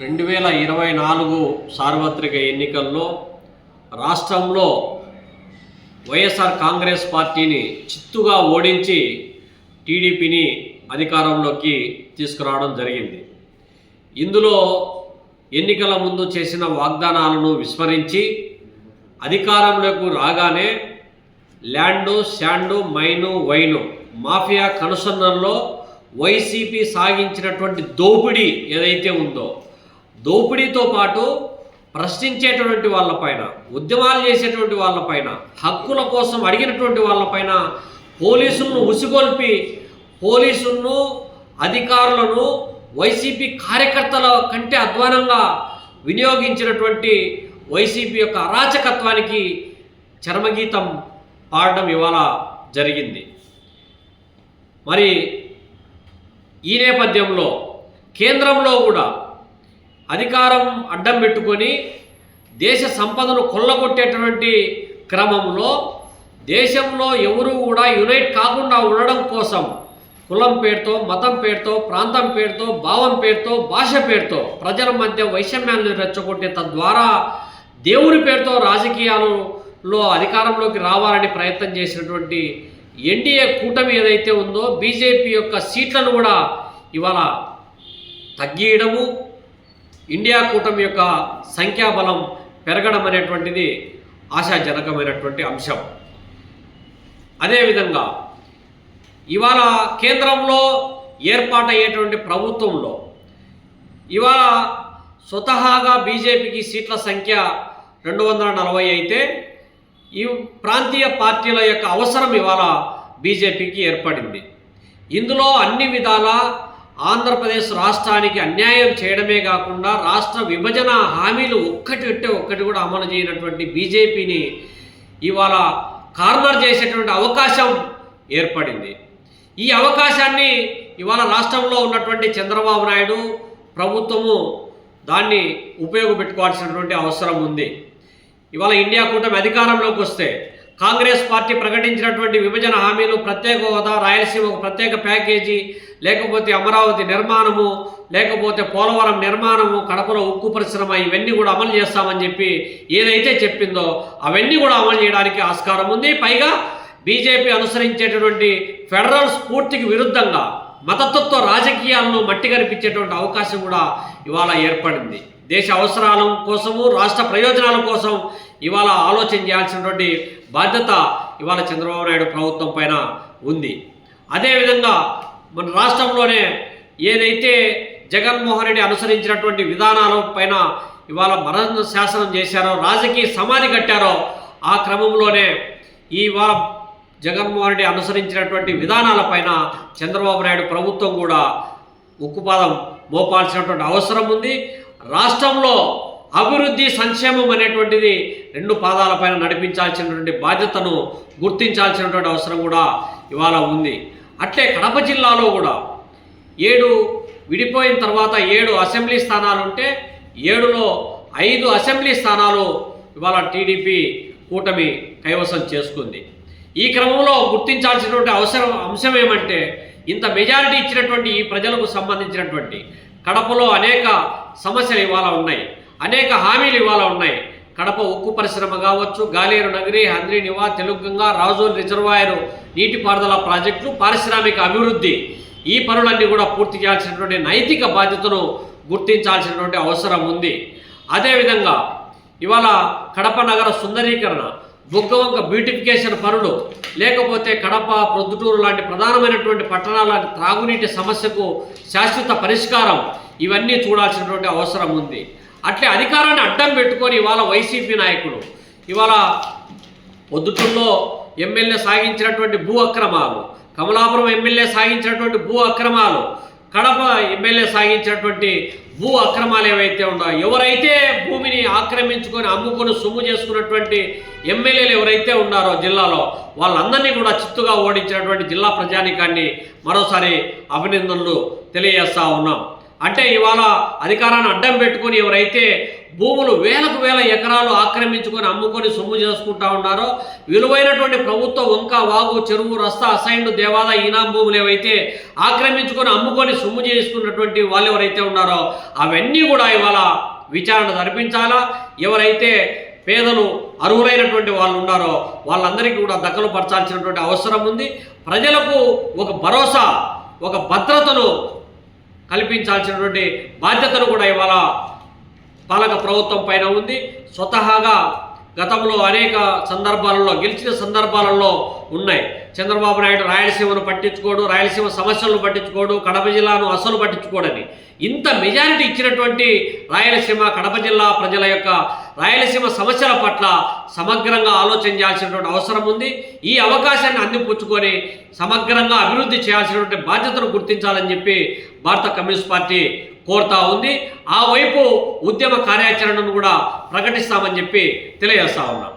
రెండు వేల ఇరవై నాలుగు సార్వత్రిక ఎన్నికల్లో రాష్ట్రంలో వైఎస్ఆర్ కాంగ్రెస్ పార్టీని చిత్తుగా ఓడించి టీడీపీని అధికారంలోకి తీసుకురావడం జరిగింది. ఇందులో ఎన్నికల ముందు చేసిన వాగ్దానాలను విస్మరించి అధికారంలోకి రాగానే land sand mine wine mafia కనుసన్నల్లో వైసీపీ సాగించినటువంటి దోపిడీ ఏదైతే ఉందో దోపిడీతో పాటు ప్రశ్నించేటటువంటి వాళ్ళపైన ఉద్యమాలు చేసేటువంటి వాళ్ళపైన హక్కుల కోసం అడిగినటువంటి వాళ్ళపైన పోలీసులను ఉసిగొల్పి పోలీసులను అధికారులను వైసీపీ కార్యకర్తల కంటే అధ్వానంగా వినియోగించినటువంటి వైసీపీ యొక్క అరాచకత్వానికి చర్మగీతం పాడడం ఇవాళ జరిగింది. మరి ఈ నేపథ్యంలో కేంద్రంలో కూడా అధికారం అడ్డం పెట్టుకొని దేశ సంపదను కొల్లగొట్టేటువంటి క్రమంలో దేశంలో ఎవరు కూడా యునైట్ కాకుండా ఉండడం కోసం కులం పేరుతో మతం పేరుతో ప్రాంతం పేరుతో భావం పేరుతో భాష పేరుతో ప్రజల మధ్య వైషమ్యాలను రెచ్చగొట్టే తద్వారా దేవుని పేరుతో రాజకీయాలలో అధికారంలోకి రావాలని ప్రయత్నం చేసినటువంటి ఎన్డీఏ కూటమి ఏదైతే ఉందో బీజేపీ యొక్క సీట్లను కూడా ఇవాళ తగ్గియడము ఇండియా కూటమి యొక్క సంఖ్యాబలం పెరగడం అనేటువంటిది ఆశాజనకమైనటువంటి అంశం. అదేవిధంగా ఇవాళ కేంద్రంలో ఏర్పాటయ్యేటువంటి ప్రభుత్వంలో ఇవాళ స్వతహాగా బీజేపీకి సీట్ల సంఖ్య రెండు వందల నలభై అయితే ఈ ప్రాంతీయ పార్టీల యొక్క అవసరం ఇవాళ బీజేపీకి ఏర్పడింది. ఇందులో అన్ని విధాల ఆంధ్రప్రదేశ్ రాష్ట్రానికి అన్యాయం చేయడమే కాకుండా రాష్ట్ర విభజన హామీలు ఒక్కటి అంటే ఒక్కటి కూడా అమలు చేయనటువంటి బీజేపీని ఇవాళ కార్నర్ చేసేటువంటి అవకాశం ఏర్పడింది. ఈ అవకాశాన్ని ఇవాళ రాష్ట్రంలో ఉన్నటువంటి చంద్రబాబు నాయుడు ప్రభుత్వము దాన్ని ఉపయోగపెట్టుకోవాల్సినటువంటి అవసరం ఉంది. ఇవాళ ఇండియా కూటమి అధికారంలోకి వస్తే కాంగ్రెస్ పార్టీ ప్రకటించినటువంటి విభజన హామీలు ప్రత్యేక హోదా రాయలసీమకు ప్రత్యేక ప్యాకేజీ లేకపోతే అమరావతి నిర్మాణము లేకపోతే పోలవరం నిర్మాణము కడపలో ఉక్కు పరిశ్రమ ఇవన్నీ కూడా అమలు చేస్తామని చెప్పి ఏదైతే చెప్పిందో అవన్నీ కూడా అమలు చేయడానికి ఆస్కారం ఉంది. పైగా బీజేపీ అనుసరించేటటువంటి ఫెడరల్ స్ఫూర్తికి విరుద్ధంగా మతతత్వ రాజకీయాలను మట్టి కనిపించేటువంటి అవకాశం కూడా ఇవాళ ఏర్పడింది. దేశ అవసరాల కోసము రాష్ట్ర ప్రయోజనాల కోసం ఇవాళ ఆలోచన చేయాల్సినటువంటి బాధ్యత ఇవాళ చంద్రబాబు నాయుడు ప్రభుత్వం పైన ఉంది. అదేవిధంగా మన రాష్ట్రంలోనే ఏదైతే జగన్మోహన్ రెడ్డి అనుసరించినటువంటి విధానాల పైన ఇవాళ మరణ శాసనం చేశారో రాజకీయ సమాధి కట్టారో ఆ క్రమంలోనే ఇవాళ జగన్మోహన్ రెడ్డి అనుసరించినటువంటి విధానాలపైన చంద్రబాబు నాయుడు ప్రభుత్వం కూడా ఉక్కుపాదం మోపాల్సినటువంటి అవసరం ఉంది. రాష్ట్రంలో అభివృద్ధి సంక్షేమం అనేటువంటిది రెండు పాదాలపైన నడిపించాల్సినటువంటి బాధ్యతను గుర్తించాల్సినటువంటి అవసరం కూడా ఇవాళ ఉంది. అట్లే కడప జిల్లాలో కూడా ఏడు విడిపోయిన తర్వాత ఏడు అసెంబ్లీ స్థానాలు ఉంటే ఏడులో ఐదు అసెంబ్లీ స్థానాలు ఇవాళ టీడీపీ కూటమి కైవసం చేసుకుంది. ఈ క్రమంలో గుర్తించాల్సినటువంటి అవసరం అంశం ఏమంటే ఇంత మెజారిటీ ఇచ్చినటువంటి ఈ ప్రజలకు సంబంధించినటువంటి కడపలో అనేక సమస్యలు ఇవాళ ఉన్నాయి. అనేక హామీలు ఇవాళ ఉన్నాయి. కడప ఉక్కు పరిశ్రమ కావచ్చు గాలేరు నగరి హంద్రి నివా తెలుగంగా రాజోల్ రిజర్వాయర్ నీటిపారుదల ప్రాజెక్టులు పారిశ్రామిక అభివృద్ధి ఈ పనులన్నీ కూడా పూర్తి చేయాల్సినటువంటి నైతిక బాధ్యతను గుర్తించాల్సినటువంటి అవసరం ఉంది. అదేవిధంగా ఇవాళ కడప నగర సుందరీకరణ బుగ్గవంక బ్యూటిఫికేషన్ పనులు లేకపోతే కడప ప్రొద్దుటూరు లాంటి ప్రధానమైనటువంటి పట్టణాల త్రాగునీటి సమస్యకు శాశ్వత పరిష్కారం. ఇవన్నీ చూడాల్సినటువంటి అవసరం ఉంది. అట్లే అధికారాన్ని అడ్డం పెట్టుకొని ఇవాళ వైసీపీ నాయకులు ఇవాళ పొద్దుటూరులో ఎమ్మెల్యే సాగించినటువంటి భూ అక్రమాలు కమలాపురం ఎమ్మెల్యే సాగించినటువంటి భూ అక్రమాలు కడప ఎమ్మెల్యే సాగించినటువంటి భూ అక్రమాలు ఏవైతే ఉన్నాయో ఎవరైతే భూమిని ఆక్రమించుకొని అమ్ముకొని సొమ్ము చేసుకున్నటువంటి ఎమ్మెల్యేలు ఎవరైతే ఉన్నారో జిల్లాలో వాళ్ళందరినీ కూడా చిత్తుగా ఓడించినటువంటి జిల్లా ప్రజానికాన్ని మరోసారి అభినందనలు తెలియజేస్తా ఉన్నాం. అంటే ఇవాళ అధికారాన్ని అడ్డం పెట్టుకొని ఎవరైతే భూములు వేలకు వేల ఎకరాలు ఆక్రమించుకొని అమ్ముకొని సొమ్ము చేసుకుంటా ఉన్నారో విలువైనటువంటి ప్రభుత్వ వంక వాగు చెరువు రస్తా అసైన్డ్ దేవాలయ ఈనాం భూములు ఏవైతే ఆక్రమించుకొని అమ్ముకొని సొమ్ము చేసుకున్నటువంటి వాళ్ళు ఎవరైతే ఉన్నారో అవన్నీ కూడా ఇవాళ విచారణ జరిపించాలా? ఎవరైతే పేదలు అర్హులైనటువంటి వాళ్ళు ఉన్నారో వాళ్ళందరికీ కూడా దక్కలు పరచాల్సినటువంటి అవసరం ఉంది. ప్రజలకు ఒక భరోసా ఒక భద్రతను కల్పించాల్సినటువంటి బాధ్యతను కూడా ఇవాళ పాలక ప్రభుత్వం పైన ఉంది. స్వతహాగా గతంలో అనేక సందర్భాలలో గెలిచిన సందర్భాలలో ఉన్నాయి. చంద్రబాబు నాయుడు రాయలసీమను పట్టించుకోడు రాయలసీమ సమస్యలను పట్టించుకోడు కడప జిల్లాను అసలు పట్టించుకోడని. ఇంత మెజారిటీ ఇచ్చినటువంటి రాయలసీమ కడప జిల్లా ప్రజల యొక్క రాయలసీమ సమస్యల పట్ల సమగ్రంగా ఆలోచన చేయాల్సినటువంటి అవసరం ఉంది. ఈ అవకాశాన్ని అందిపుచ్చుకొని సమగ్రంగా అభివృద్ధి చేయాల్సినటువంటి బాధ్యతను గుర్తించాలని చెప్పి భారత కమ్యూనిస్ట్ పార్టీ కోరుతా ఉంది. ఆ వైపు ఉద్యమ కార్యాచరణను కూడా ప్రకటిస్తామని చెప్పి తెలియజేస్తా ఉన్నాం.